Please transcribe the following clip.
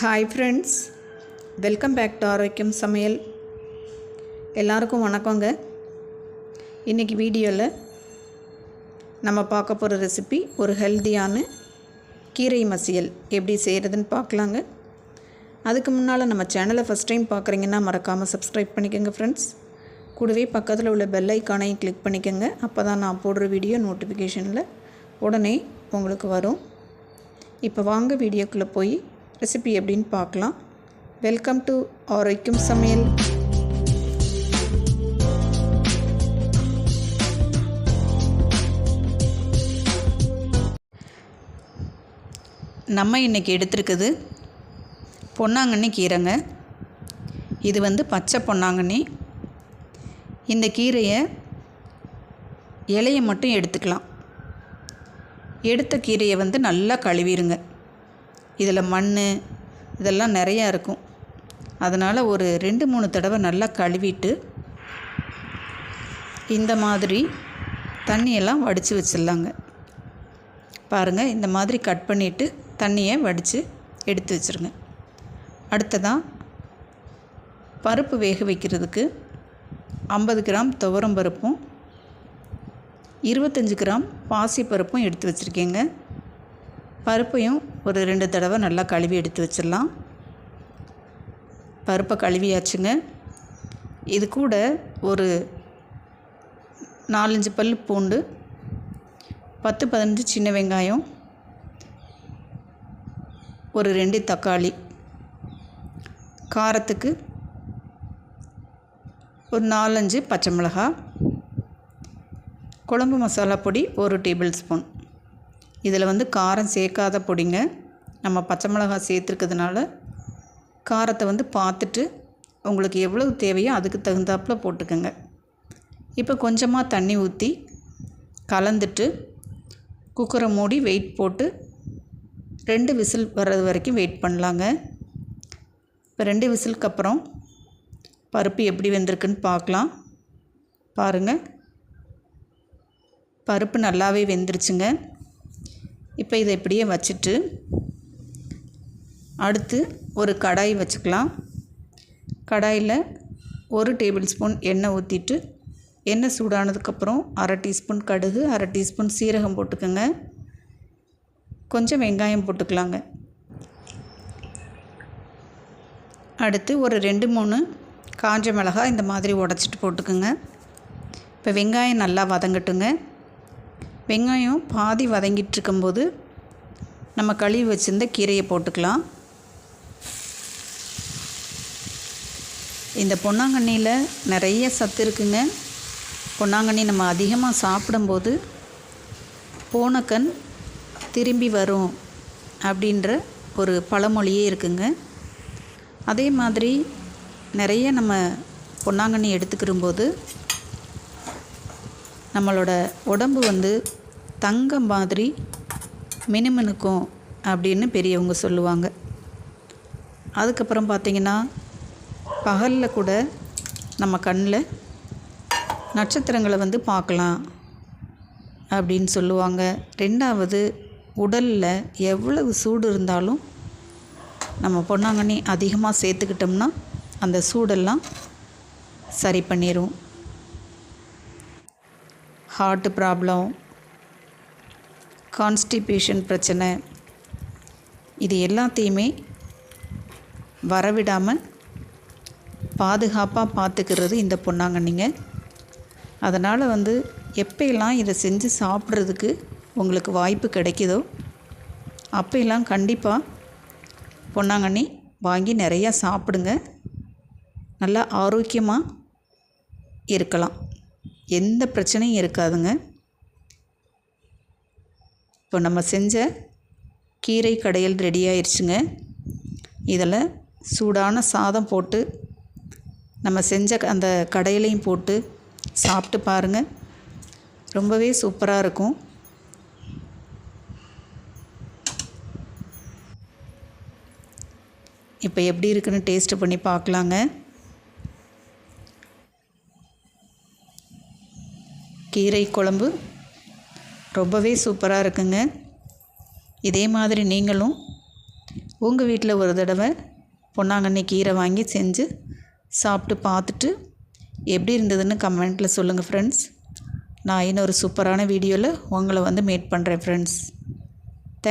Hi friends welcome back to ஆரோக்கியம் சமையல் எல்லாருக்கும் வணக்கங்க. இன்றைக்கி வீடியோவில் நம்ம பார்க்க போகிற ரெசிபி ஒரு ஹெல்த்தியான கீரை மசியல். எப்படி செய்கிறதுன்னு பார்க்கலாங்க. அதுக்கு முன்னால் நம்ம சேனலை ஃபஸ்ட் டைம் பார்க்குறீங்கன்னா மறக்காமல் சப்ஸ்கிரைப் பண்ணிக்கோங்க ஃப்ரெண்ட்ஸ் கூடவே பக்கத்தில் உள்ள பெல் ஐக்கானையும் கிளிக் பண்ணிக்கோங்க. அப்போ தான் நான் போடுற வீடியோ நோட்டிஃபிகேஷனில் உடனே உங்களுக்கு வரும். இப்போ வாங்க வீடியோக்குள்ளே போய் ரெசிபி எப்படின்னு பார்க்கலாம். வெல்கம் டு ஆரோக்கியம் சமையல். நம்ம இன்றைக்கி எடுத்திருக்குது பொன்னாங்கண்ணி கீரைங்க. இது வந்து பச்சை பொன்னாங்கண்ணி. இந்த கீரையை இலையை மட்டும் எடுத்துக்கலாம். எடுத்த கீரையை வந்து நல்லா கழுவிடுங்க இதில் மண் இதெல்லாம் நிறையா இருக்கும். அதனால் ஒரு ரெண்டு மூணு தடவை நல்லா கழுவிட்டு இந்த மாதிரி தண்ணியெல்லாம் வடித்து வச்சிடலாங்க. பாருங்கள் இந்த மாதிரி கட் பண்ணிவிட்டு தண்ணியை வடித்து எடுத்து வச்சுருங்க. அடுத்ததாக பருப்பு வேக வைக்கிறதுக்கு ஐம்பது கிராம் துவரம் பருப்பும் இருபத்தஞ்சி கிராம் பாசி பருப்பும் எடுத்து வச்சுருக்கேங்க. பருப்பையும் ஒரு ரெண்டு தடவை நல்லா கழுவி எடுத்து வச்சிடலாம். பருப்பை கழுவியாச்சுங்க. இது கூட ஒரு நாலஞ்சு பல் பூண்டு பத்து பதினஞ்சு சின்ன வெங்காயம் ஒரு ரெண்டு தக்காளி காரத்துக்கு ஒரு நாலஞ்சு பச்சை மிளகாய் குழம்பு மசாலா பொடி ஒரு டேபிள் ஸ்பூன். இதில் வந்து காரம் சேர்க்காத பொடிங்க. நம்ம பச்சை மிளகாய் சேர்த்துருக்கிறதுனால காரத்தை வந்து பார்த்துட்டு உங்களுக்கு எவ்வளவு தேவையோ அதுக்கு தகுந்தாப்பில் போட்டுக்கோங்க. இப்போ கொஞ்சமாக தண்ணி ஊற்றி கலந்துட்டு குக்கரை மூடி வெயிட் போட்டு ரெண்டு விசில் வர்றது வரைக்கும் வெயிட் பண்ணலாங்க. இப்போ ரெண்டு விசிலுக்கு அப்புறம் பருப்பு எப்படி வெந்திருக்குன்னு பார்க்கலாம். பாருங்கள் பருப்பு நல்லாவே வெந்துருச்சுங்க. இப்போ இதை இப்படியே வச்சுட்டு அடுத்து ஒரு கடாய் வச்சுக்கலாம். கடாயில் ஒரு டேபிள் ஸ்பூன் எண்ணெய் ஊற்றிட்டு எண்ணெய் சூடானதுக்கப்புறம் அரை டீஸ்பூன் கடுகு அரை டீஸ்பூன் சீரகம் போட்டுக்கோங்க. கொஞ்சம் வெங்காயம் போட்டுக்கலாங்க. அடுத்து ஒரு ரெண்டு மூணு காஞ்ச மிளகாய் இந்த மாதிரி உடச்சிட்டு போட்டுக்கோங்க. இப்போ வெங்காயம் நல்லா வதங்கட்டுங்க. வெங்காயம் பாதி வதங்கிட்டு இருக்கும்போது நம்ம கழுவி வச்சுருந்த கீரையை போட்டுக்கலாம். இந்த பொன்னாங்கண்ணியில் நிறைய சத்து இருக்குங்க. பொன்னாங்கண்ணி நம்ம அதிகமாக சாப்பிடும்போது போனக்கண் திரும்பி வரும் அப்படின்ற ஒரு பழமொழியே இருக்குங்க. அதே மாதிரி நிறைய நம்ம பொன்னாங்கண்ணி எடுத்துக்கிறும்போது நம்மளோட உடம்பு வந்து தங்கம் மாதிரி மினுமினுக்கும் அப்படின்னு பெரியவங்க சொல்லுவாங்க. அதுக்கப்புறம் பார்த்திங்கன்னா பகலில் கூட நம்ம கண்ணில் நட்சத்திரங்களை வந்து பார்க்கலாம் அப்படின்னு சொல்லுவாங்க. ரெண்டாவது உடலில் எவ்வளவு சூடு இருந்தாலும் நம்ம பொன்னாங்கண்ணி அதிகமாக சேர்த்துக்கிட்டோம்னா அந்த சூடெல்லாம் சரி பண்ணிடும் ஹார்ட்டு ப்ராப்ளம் கான்ஸ்டிபேஷன் பிரச்சனை. இது எல்லாத்தையுமே வரவிடாமல் பாதுகாப்பாக பார்த்துக்கிறது இந்த பொன்னாங்கண்ணிங்க அதனால் வந்து எப்போயெல்லாம் இதை செஞ்சு சாப்பிட்றதுக்கு உங்களுக்கு வாய்ப்பு கிடைக்குதோ அப்போயெல்லாம் கண்டிப்பாக பொன்னாங்கண்ணி வாங்கி நிறையா சாப்பிடுங்க. நல்லா ஆரோக்கியமாக இருக்கலாம். எந்த பிரச்சனையும் இருக்காதுங்க. இப்போ நம்ம செஞ்ச கீரை கடையல் ரெடி ஆயிடுச்சுங்க இதில் சூடான சாதம் போட்டு நம்ம செஞ்ச அந்த கடையிலையும் போட்டு சாப்பிட்டு பாருங்கள் ரொம்பவே சூப்பராக இருக்கும். இப்போ எப்படி இருக்குன்னு டேஸ்ட்டு பண்ணி பார்க்கலாங்க. கீரை குழம்பு ரொம்பவே சூப்பராக இருக்குங்க. இதே மாதிரி நீங்களும் உங்கள் வீட்டில் ஒரு தடவை பொன்னாங்கண்ணி கீரை வாங்கி செஞ்சு சாப்பிட்டு பார்த்துட்டு எப்படி இருந்ததுன்னு கமெண்ட்டில் சொல்லுங்கள் ஃப்ரெண்ட்ஸ் நான் இன்னொரு சூப்பரான வீடியோவில் உங்களை வந்து மீட் பண்ணுறேன் ஃப்ரெண்ட்ஸ்